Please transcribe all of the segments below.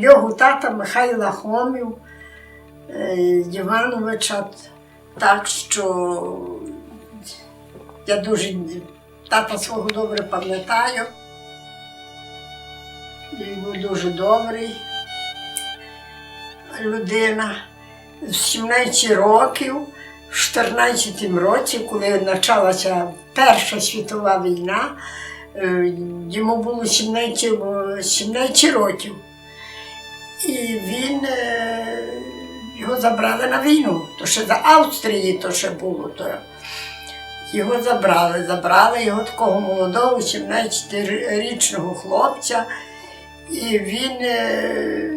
свого тата Михайла Хомів е, Івановича. Так що я дуже тата свого добре пам'ятаю. Він був дуже добрий людина. З 17 років, в 14 році, коли почалася Перша світова війна, е, йому було 17, 17 років. І він е, його забрали на війну. То ще за Австрії то ще було. То його забрали. Забрали його такого молодого, 17-річного хлопця. І він е,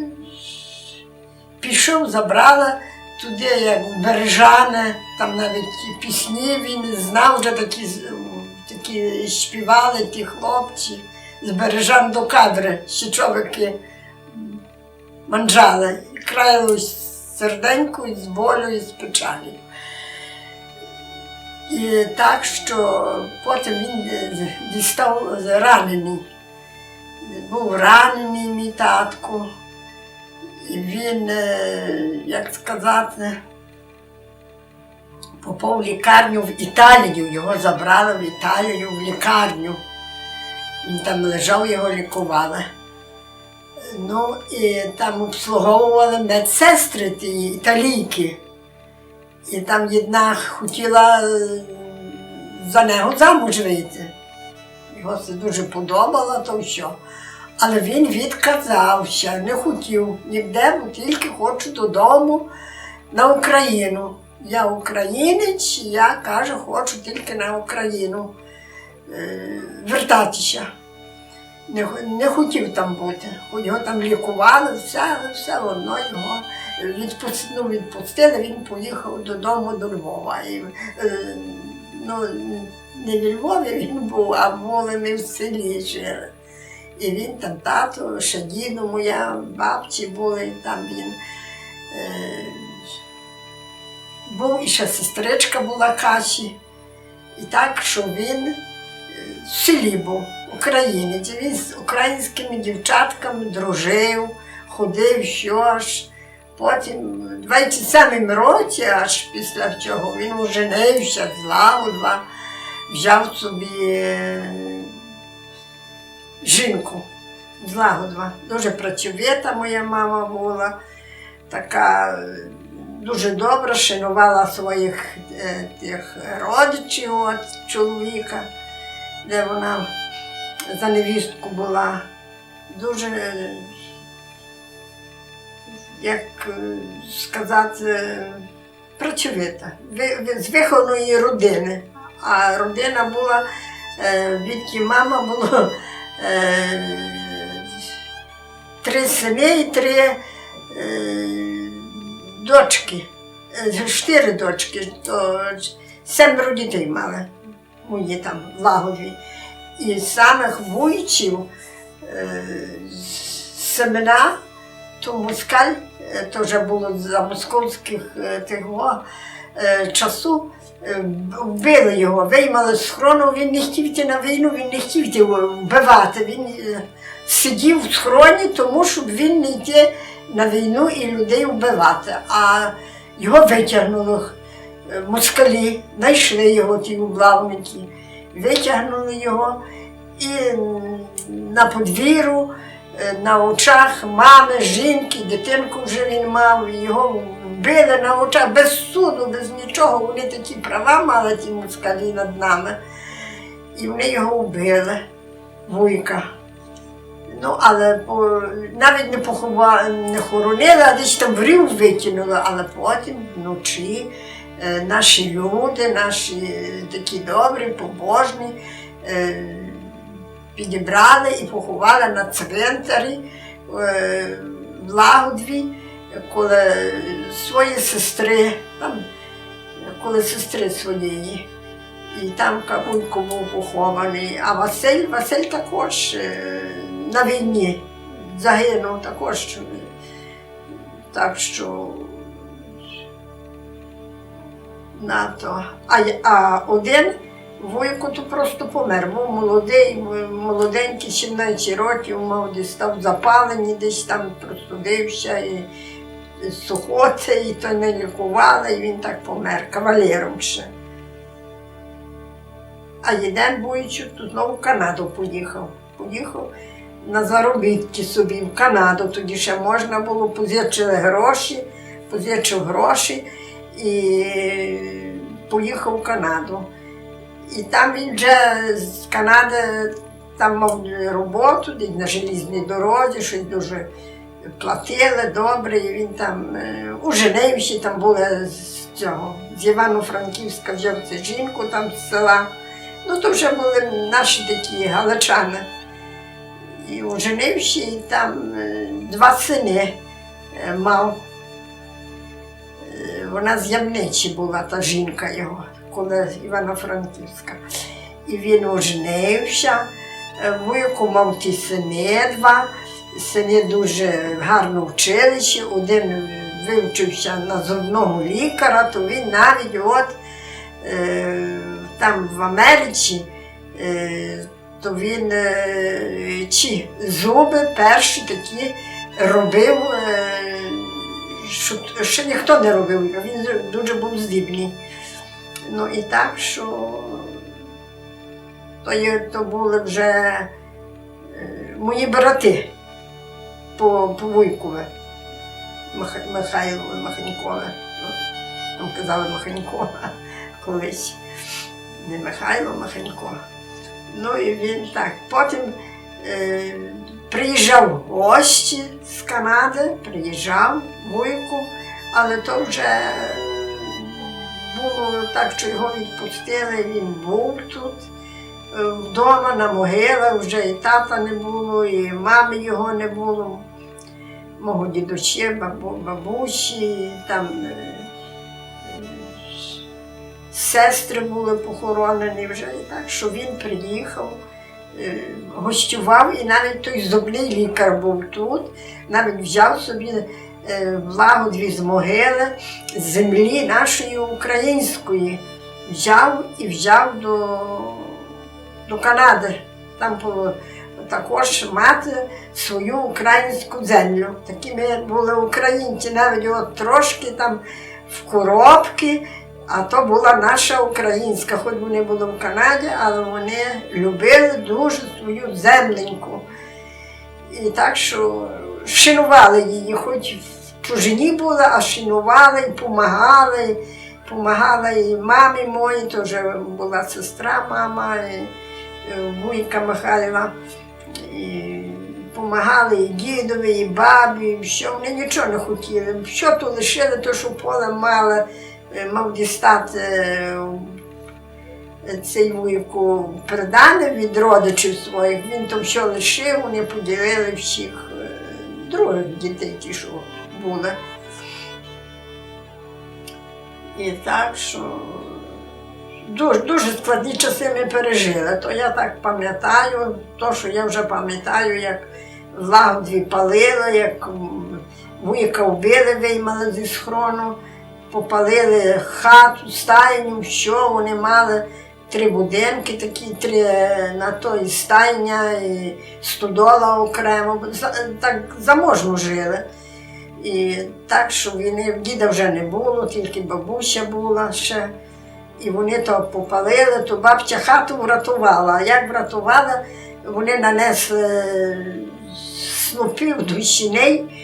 пішов, забрала туди, як Бережане, там навіть пісні він знав вже такі, такі співали ті хлопці з Бережан до кадри, щечовики манджали, краяло серденько і з болю, і з печалі. І так, що потім він дістав ранений. Був ранений мій татко. І він, е, як сказати, попав лікарню в Італію, його забрали в Італію в лікарню. Він там лежав, його лікували. Ну, і там обслуговували медсестри ті італійки. І там одна хотіла е, за нього замуж вийти. Його це дуже подобало, то все. Але він відказався, не хотів ніде, бо тільки хочу додому на Україну. Я українець, я каже, хочу тільки на Україну е, вертатися. Не, не хотів там бути. Його там лікували, все, але все одно його відпустили, ну, відпустили, він поїхав додому до Львова. І, е, ну, не в Львові він був, а були ми в селі жили. І він там тато, ще діду моя, бабці були, там він. Е, був і ще сестричка була Каші. І так, що він в селі був, українець. Він з українськими дівчатками дружив, ходив, що ж. Потім, в 27 році, аж після цього, він оженився з Лаудва, взяв собі е, жінку з Лагодва. Дуже працьовита моя мама була, така е, дуже добра, шанувала своїх е, тих родичів от, чоловіка, де вона за невістку була. Дуже, як е, сказати, працьовита, ви- ви- з вихованої родини. А родина була, е, відки мама було е, три сини і три дочки, чотири дочки, то семеро дітей мали мої там Лагові. І самих вуйчів е, семена, то москаль, е, то вже було за московських е, того е, часу, вбили його, виймали з хрону, він не хотів йти на війну, він не хотів йти вбивати. Він сидів в схроні, тому щоб він не йти на війну і людей вбивати. А його витягнули москалі, знайшли його ті облавники, витягнули його і на подвір'ю, е, на очах мами, жінки, дитинку вже він мав, його вбили на очах без суду, без нічого. Вони такі права мали, ті москалі над нами. І вони його вбили, вуйка. Ну, але по, навіть не поховали, не хоронили, а десь там в рів викинули, але потім вночі е, наші люди, наші е, такі добрі, побожні, е, підібрали і поховали на цвинтарі е, в Лагодві, коли свої сестри, там, коли сестри своєї. І там Кабунько був похований, а Василь, Василь також е, на війні загинув також. е, Так що на то. А, а один Вуйко то просто помер. Був молодий, молоденький, 17 років, мав десь став запалені, десь там простудився і сухоти, і то не лікували, і він так помер, кавалером ще. А один Буйчук тут знову в Канаду поїхав. Поїхав на заробітки собі в Канаду. Тоді ще можна було, позичили гроші, позичив гроші і поїхав в Канаду. І там він вже з Канади там мав роботу, десь на желізній дорозі, щось дуже платили добре, і він там е, у Женевщі там були з цього, з Івано-Франківська взяв це жінку там з села. Ну, то вже були наші такі галичани. І у Женевщі там е, два сини е, мав. Вона з Ямничі була та жінка його, коли Івано-Франківська. І він оженився, е, вуйку мав ті сини два. Сини дуже гарно вчилися, один вивчився на зубного лікаря, то він навіть от е, там в Америці, е, то він ці зуби перші такі робив, що ще ніхто не робив, він дуже був здібний. Ну і так, що то, є, то були вже е, мої брати по, по Вуйкове, Миха- Михайлове, Маханькове. Там казали Маханько колись. Не Михайло, Маханько. Ну і він так. Потім е, приїжджав в гості з Канади, приїжджав Вуйку, але то вже було так, що його відпустили, він був тут. Е, Вдома на могилах вже і тата не було, і мами його не було. Мого дідусі, бабу, бабусі, там е, е, сестри були похоронені вже. І так, що він приїхав, гостював, і навіть той зубний лікар був тут, навіть взяв собі е, влагу з могили з землі нашої української. Взяв і взяв до, до Канади. Там було також мати свою українську землю. Такі ми були українці, навіть от трошки там в коробки, а то була наша українська, хоч вони були в Канаді, але вони любили дуже свою земленьку. І так що шанували її, хоч в чужині були, а шанували і допомагали. Помагала і мамі моїй, вже була сестра мама, і, е, вуйка Михайла. І помагали і дідові, і бабі, і все. Вони нічого не хотіли. Що то лишили, то що поле мали, е, мав дістати е, цей вуйку придане від родичів своїх. Він то все лишив, вони поділили всіх е, других дітей, ті, що були. І так, що дуже, дуже складні часи ми пережили. То я так пам'ятаю, то, що я вже пам'ятаю, як лагодві палили, як вуйка вбили, виймали зі схрону, попалили хату, стайню, що вони мали. Три будинки такі, три е, на той стайня, і стодола окремо. Так заможно жили. І так, що війни діда вже не було, тільки бабуся була ще. І вони то попалили, то бабця хату врятувала. А як врятувала, вони нанесли снопів до щіней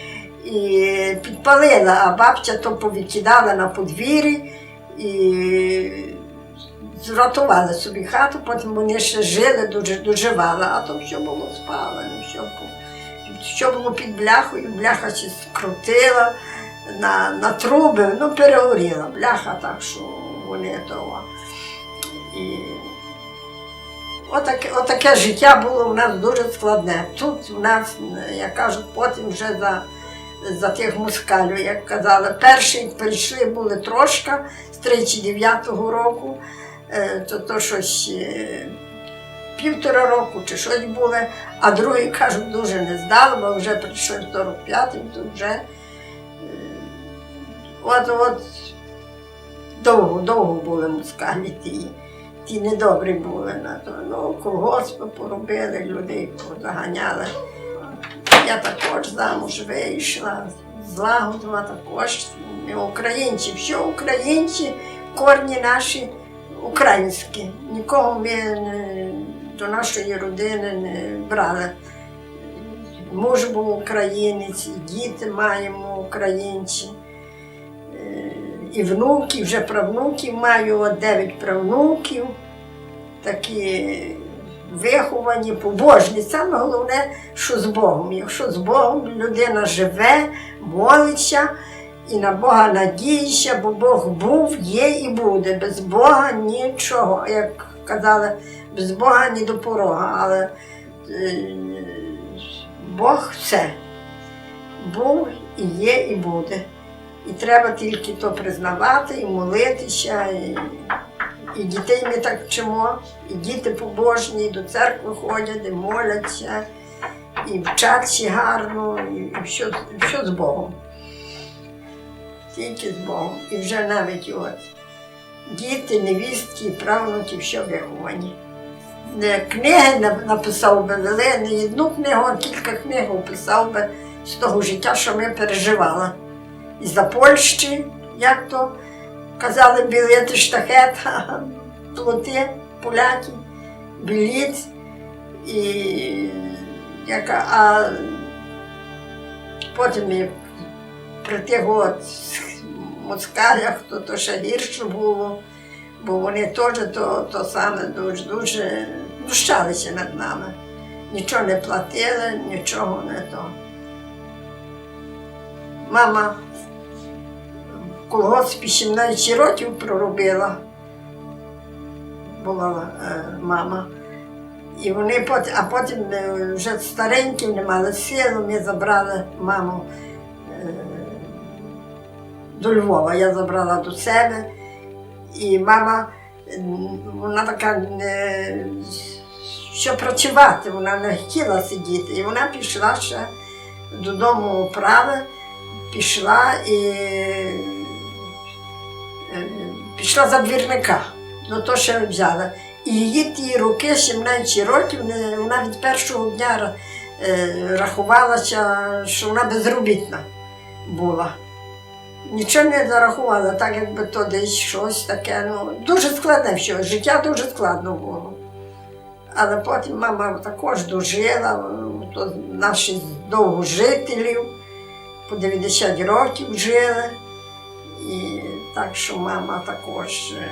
і підпалила, а бабця то повикидала на подвір'ї і зрятували собі хату, потім вони ще жили, доживали, а то все було спалено, все було що було під бляхою, бляха ще скрутила на, на труби, ну перегоріла бляха, так що вони того. І отаке, отаке життя було у нас дуже складне. Тут у нас, як кажуть, потім вже за, за тих москалів, як казали, перші прийшли були трошка з 39-го року, е, то, то щось. е, Півтора року чи щось було, а другий, кажуть, дуже не здали, бо вже прийшов 45-м, то вже е, от, от довго, довго були москалі ті, ті недобрі були на то. Ну, колгоспи поробили, людей заганяли. Я також замуж вийшла, злагодила також. Ми українці, все українці, корні наші українські. Нікого ми не, до нашої родини не брали. Муж був українець, діти маємо українці. Е, І внуки, вже правнуків маю, от дев'ять правнуків, такі виховані, побожні. Саме головне, що з Богом. Якщо з Богом людина живе, молиться і на Бога надіється, бо Бог був, є і буде. Без Бога нічого. Як казали, без Бога ні до порога. Але е, Бог все. Був і є, і буде. І треба тільки то признавати і молитися. І, і дітей ми так вчимо, і діти побожні, і до церкви ходять, і моляться, і вчаться гарно, і, все, і все з Богом. Тільки з Богом. І вже навіть от діти, невістки, правнуки, все виховані. Книги написав би вели, не одну книгу, а кілька книг описав би з того життя, що ми переживали. І за Польщі, як то казали, білети штахет, плоти, поляки, біліт. І яка, а потім і при тих от москалях, то, ще гірше було, бо вони теж то, то саме дуже, дуже знущалися над нами. Нічого не платили, нічого не то. Мама колгоспі 17 років проробила, була е, мама. І вони потім, а потім е, вже старенькі не мали сили, ми забрали маму е, до Львова. Я забрала до себе. І мама, вона така не що працювати, вона не хотіла сидіти. І вона пішла ще додому управи, пішла і пішла за двірника. Ну то ще взяла. І її ті роки, 17 років, вона від першого дня е, рахувалася, що вона безробітна була. Нічого не зарахувала, так якби то десь щось таке. Ну, дуже складне все, життя дуже складно було. Але потім мама також дожила, то наші довгожителів по 90 років жили. Так що мама також е,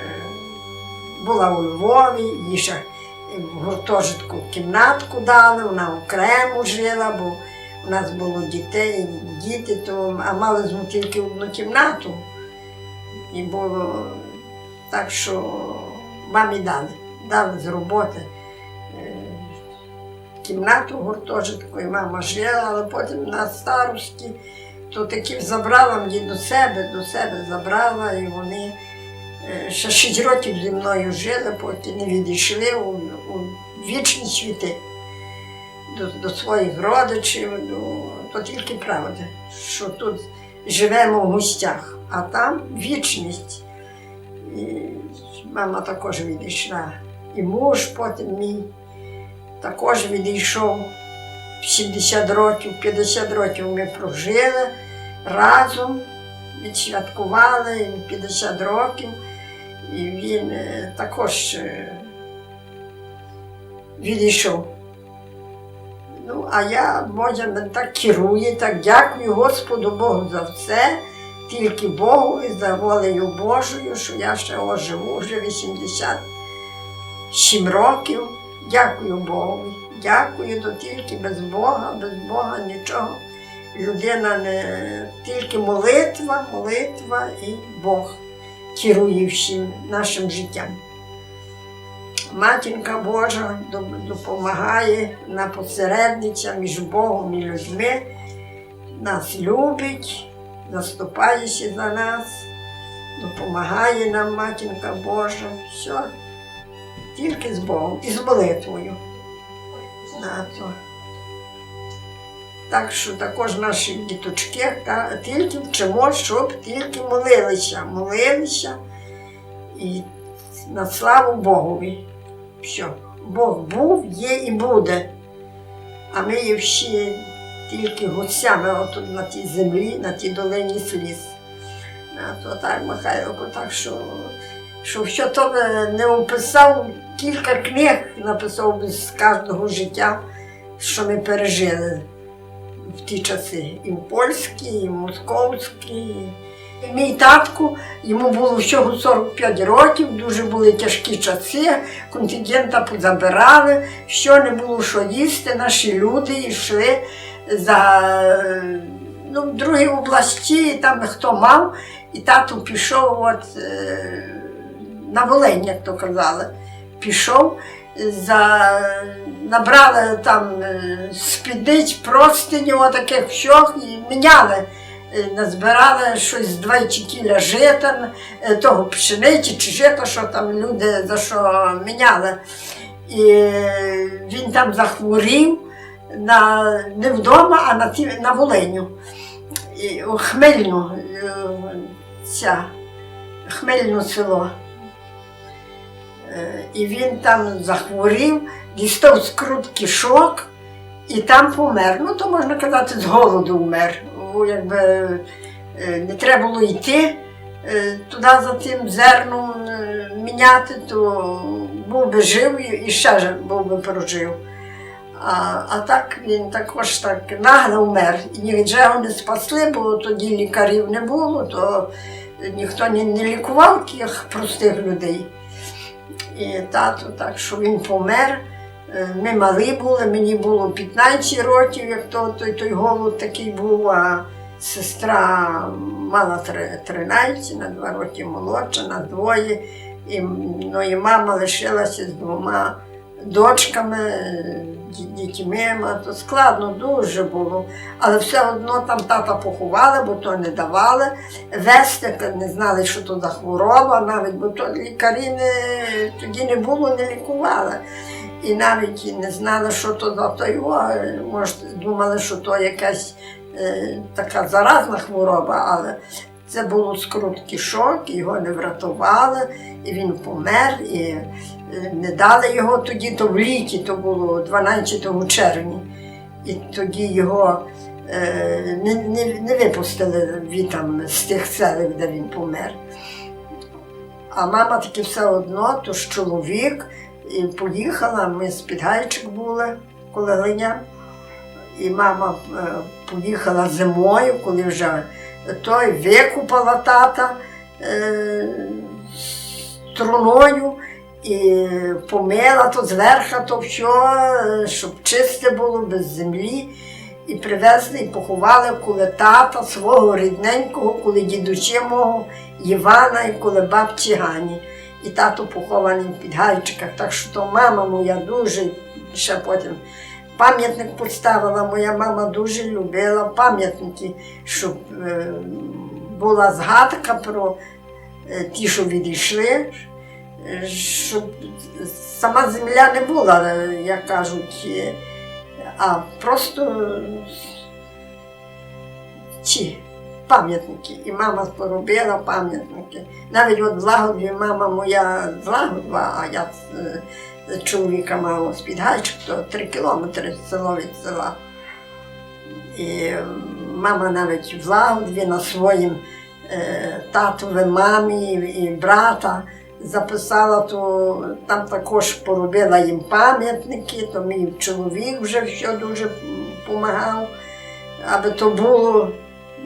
була у Львові, їй ще в гуртожитку кімнатку дали, вона окремо жила, бо у нас було дітей, діти, то, а мали з тільки одну кімнату. І було так, що мамі дали, дали з роботи е, кімнату гуртожитку, і мама жила, але потім на старості то таки забрала мені до себе, до себе забрала, і вони е, ще шість років зі мною жили, поки не відійшли у, у вічні світи до, до своїх родичів, до, то тільки правда, що тут живемо в гостях, а там вічність. І мама також відійшла. І муж потім мій також відійшов. 70 років, 50 років ми прожили разом, відсвяткували їм 50 років, і він е, також е, відійшов. Ну, а я, Боже, мене так керує, так дякую Господу Богу за все, тільки Богу і за волею Божою, що я ще оживу вже 87 років. Дякую Богу. Дякую, то тільки без Бога, без Бога нічого. Людина не тільки молитва, молитва і Бог керує всім нашим життям. Матінка Божа допомагає на посередниця між Богом і людьми, нас любить, заступається за нас, допомагає нам матінка Божа. Все, тільки з Богом і з молитвою. На то. Так що також наші діточки та, тільки вчимо, щоб тільки молилися, молилися і на славу Богові. Все. Бог був, є і буде. А ми є всі тільки гостями отут на тій землі, на тій долині сліз. А то так, Михайло, так що, що що то не описав, кілька книг написав би з кожного життя, що ми пережили в ті часи. І в польські, і московські. І Мій татко, йому було всього 45 років, дуже були тяжкі часи, контингента позабирали, що не було що їсти, наші люди йшли за е, ну, в другі області, там хто мав, і тато пішов от, е, на Волинь, як то казали. Пішов, за, набрали там е, спідниць, простинів, отаких всьох і міняли. Е, Назбирали щось двадцять кіля жита, е, того пшениці чи жита, що там люди за що міняли. І він там захворів на, не вдома, а на, на Волиню. І, Хмельну, ця, Хмельну село. Е, І він там захворів, дістав скрут кишок і там помер. Ну, то можна казати, з голоду вмер. Якби е, не треба було йти е, туди за тим зерном міняти, то був би жив і ще був би прожив. А, а так він також так нагло вмер. І нічого не спасли, бо тоді лікарів не було, то ніхто не, не лікував тих простих людей. І тато, так що він помер. Е, Ми мали були, мені було 15 років, як то, той, той голод такий був, а сестра мала три- 13, на два роки молодша, на двоє. І, ну, і мама лишилася з двома дочками, дітьми, то складно дуже було. Але все одно там тата поховали, бо то не давали. Вести не знали, що то за хвороба, навіть бо то лікарі не, тоді не було, не лікували. І навіть не знали, що то за то його. Може, думали, що то якась е, така заразна хвороба, але це було скрут кишок, його не врятували, і він помер. І е, не дали його тоді, то в літі, то було 12 червня. І тоді його е, не, не, не випустили від там, з тих селів, де він помер. А мама таки все одно, то ж чоловік, і поїхала, ми з Підгайчик були, коли глиня. І мама е, поїхала зимою, коли вже той викупала тата е, струною і помила то зверху, то все, щоб чисте було без землі. І привезли і поховали коли тата свого рідненького, коли дідучі мого Івана і коли бабці Гані. І тато похований в підгайчиках. Так що то мама моя дуже ще потім пам'ятник поставила. Моя мама дуже любила пам'ятники, щоб е, була згадка про е, ті, що відійшли, е, щоб сама земля не була, як кажуть, а просто ці пам'ятники. І мама поробила пам'ятники. Навіть от в Лагодві мама моя з а я чоловіка мала з Підгайчик, то три кілометри село від села. І мама навіть в Лагодві на своїм е, татові мамі і брата записала, то там також поробила їм пам'ятники, то мій чоловік вже все дуже допомагав, аби то було.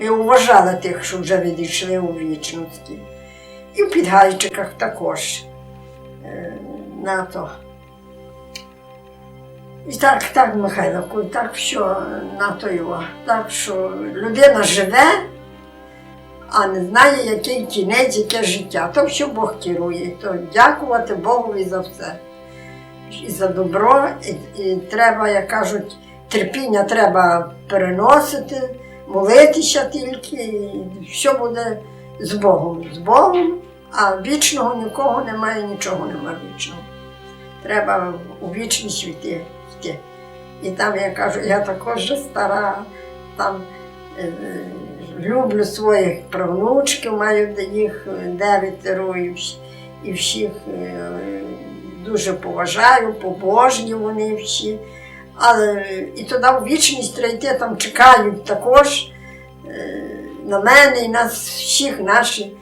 Ми вважали тих, що вже відійшли у вічності. І в підгайчиках також е, на то. І так, так, Михайло, так що на то його. Так що людина живе, а не знає, який кінець, яке життя. То все Бог керує. То дякувати Богові за все. І за добро, і, і треба, як кажуть, терпіння треба переносити, молитися тільки, і все буде з Богом. З Богом, а вічного нікого немає, нічого немає вічного. Треба у вічність йти. Йти. І там я кажу, я також стара, там е, е, люблю своїх правнучків, маю їх дев'ятеро, і, всіх е, дуже поважаю, побожні вони всі. Але і туди в вічність прийти, там чекають також е, на мене і нас всіх наші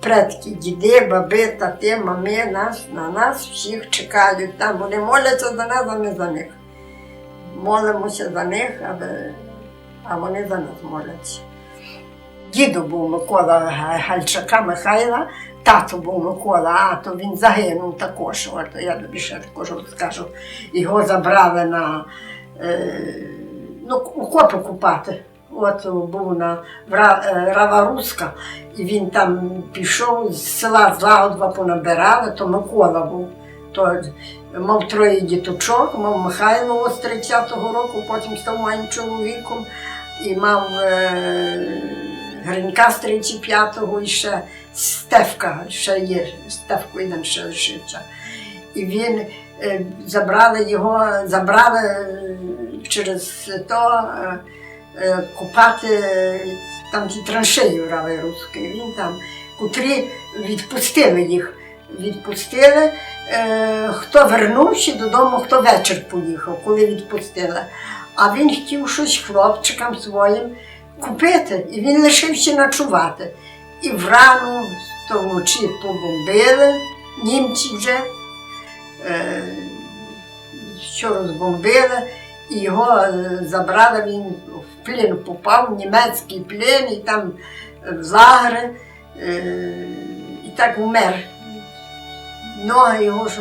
предки, діди, баби, тати, мами, нас, на нас всіх чекають. Там вони моляться за нас, а ми за них. Молимося за них, але, а вони за нас моляться. Діду був Микола Гальчака Михайла, тато був Микола, а то він загинув також. От я ще також розкажу. Його забрали на е, ну, окопи купати. От був на е, Раваруська, і він там пішов з села Злагодва понабирали, то Микола був. То мав троє діточок, мав Михайло з 30-го року, потім став моїм чоловіком, і мав е, Гринька з 35-го і ще Стевка, ще є, Стевко один ще лишився. І він е, забрали його, забрали е, через то е, е, купати там ті траншеї в Раві Він там, котрі відпустили їх. Відпустили, е, хто вернувся додому, хто вечір поїхав, коли відпустили. А він хотів щось хлопчикам своїм купити, і він лишився ночувати. І врану то вночі побомбили німці вже, е, що розбомбили, і його е, забрали, він в плен попав, в німецький плен, і там е, в лагери, е, і так вмер. Ноги його ж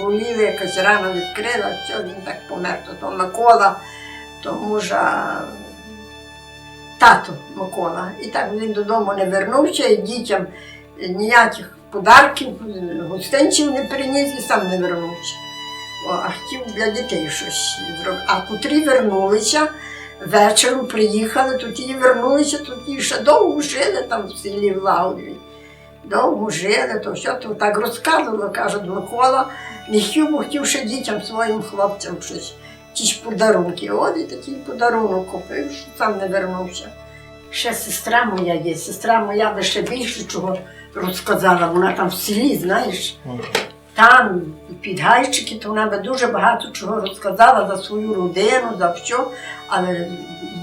боліли, якась рана відкрила, що він так помер. То, то Микола, то мужа тато Микола. І так він додому не вернувся, і дітям ніяких подарків, гостинців не приніс і сам не вернувся. О, а хотів для дітей щось зробити. А котрі вернулися, вечором приїхали, то ті вернулися, то ті ще довго жили там в селі Влаудві. Довго жили, то все то так розказували, кажуть, Микола, не хотів, бо хотів ще дітям своїм хлопцям щось, ті ж подарунки. От і такий подарунок купив, що сам не вернувся. Ще сестра моя є, сестра моя би ще більше чого розказала, вона там в селі, знаєш. Там під гайчики, то вона би дуже багато чого розказала за свою родину, за що, але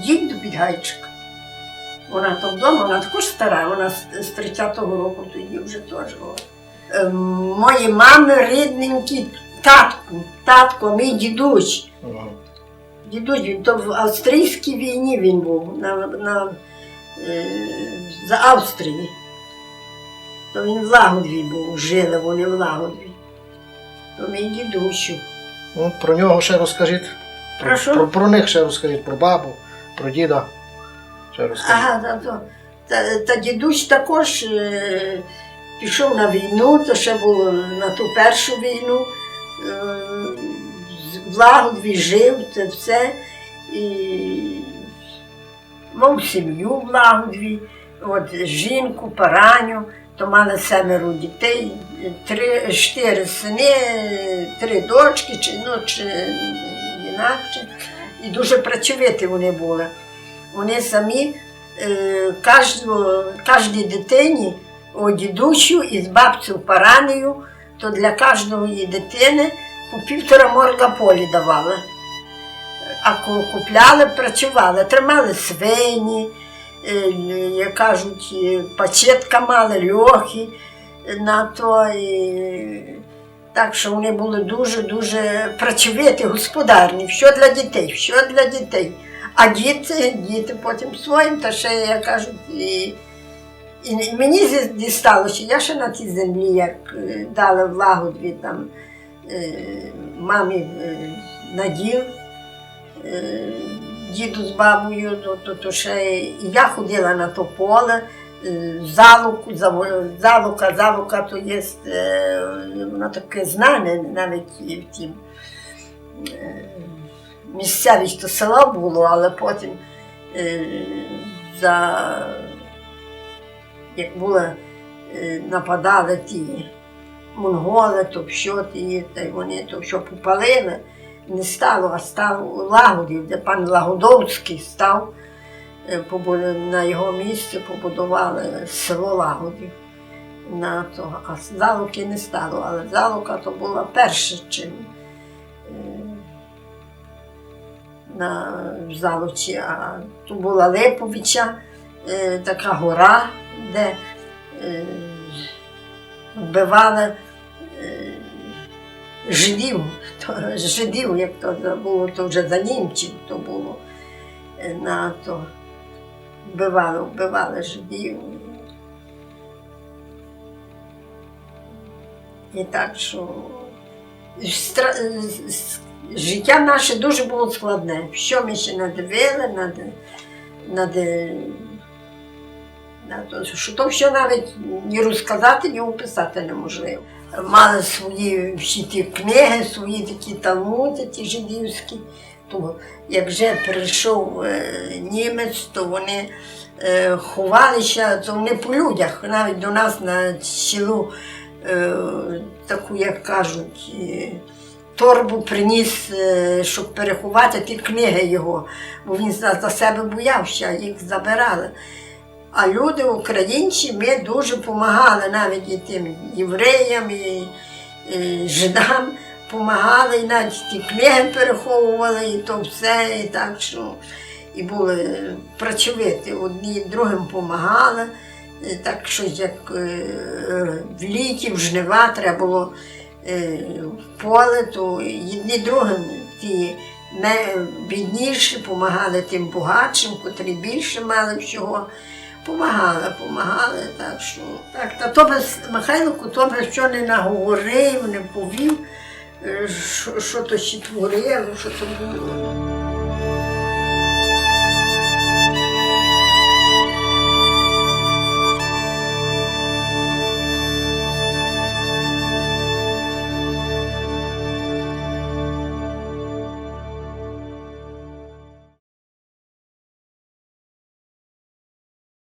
їдь до підгайчика. Вона там вдома, вона також стара, вона з з 30-го року тоді вже теж. о. Ем, Мої мами рідненькі татку, татко, мій дідусь. Дідусь, він то в австрійській війні він був на, на, е, за Австрії. То він в Лагодві був, жили вони в Лагодві. То мій дідусю. Ну, про нього ще розкажіть. Про, Про про, про них ще розкажіть, про бабу, про діда. Ага, та, то, та, та дідусь також е, пішов на війну, то ще було на ту першу війну. Е, з- в Лагодві жив, це все. І мав сім'ю в Лагодві, от, жінку, параню, то мали семеро дітей, три, чотири сини, три дочки, чи, ну, чи інакше. І дуже працьовиті вони були. Вони самі е, кожній дитині о, дідусю із бабцю паранею, то для кожної дитини по півтора морга полі давали. А купляли, працювали, тримали свині, е, як кажуть, е, пачетка мали, льохи на то. І, так що вони були дуже-дуже працьовиті, господарні, все для дітей, все для дітей. А діти, діти потім своїм, та ще, як кажуть, і, і мені дісталося, я ще на тій землі, як е, дали в лагодві там е, мамі е, наділ, діду з бабою, то, то, то ще я ходила на то поле, залуку, залука, залука то є, воно таке знане навіть в тім. Місцевість то село було, але потім е, за як було, е, нападали ті монголи, то що ті, та й вони то що попалили, не стало, а став Лагодів, де пан Лагодовський став, е, на його місці побудували село Лагодів. на то, а залуки не стало, але залука то була перше чим на залучі, а тут була Липовича, е, така гора, де е, вбивали е, жидів, то, жидів, як то було, то вже за німців то було е, на то. Вбивали, вбивали жидів. І так, що стра- життя наше дуже було складне. Що ми ще надивили, над, над, над, що то все навіть ні розказати, ні описати неможливо. Мали свої всі ті книги, свої такі талмуди, ті жидівські. То як вже прийшов е, німець, то вони е, ховалися, то вони по людях, навіть до нас на село е, таку, як кажуть, торбу приніс, е, щоб переховати ті книги його, бо він за, себе боявся, їх забирали. А люди, українці, ми дуже допомагали навіть і тим євреям, і, і жидам допомагали, і навіть ті книги переховували, і то все, і так що і були працьовиті, одні другим допомагали. Е, Так що як е, в літі, в жнива треба було в поле, то одні другим ті бідніші допомагали тим багатшим, котрі більше мали всього. Помагали, помагали, так що. Так, та то без Михайлику то без що не наговорив, не повів, е, що, що то ще творило, що то було.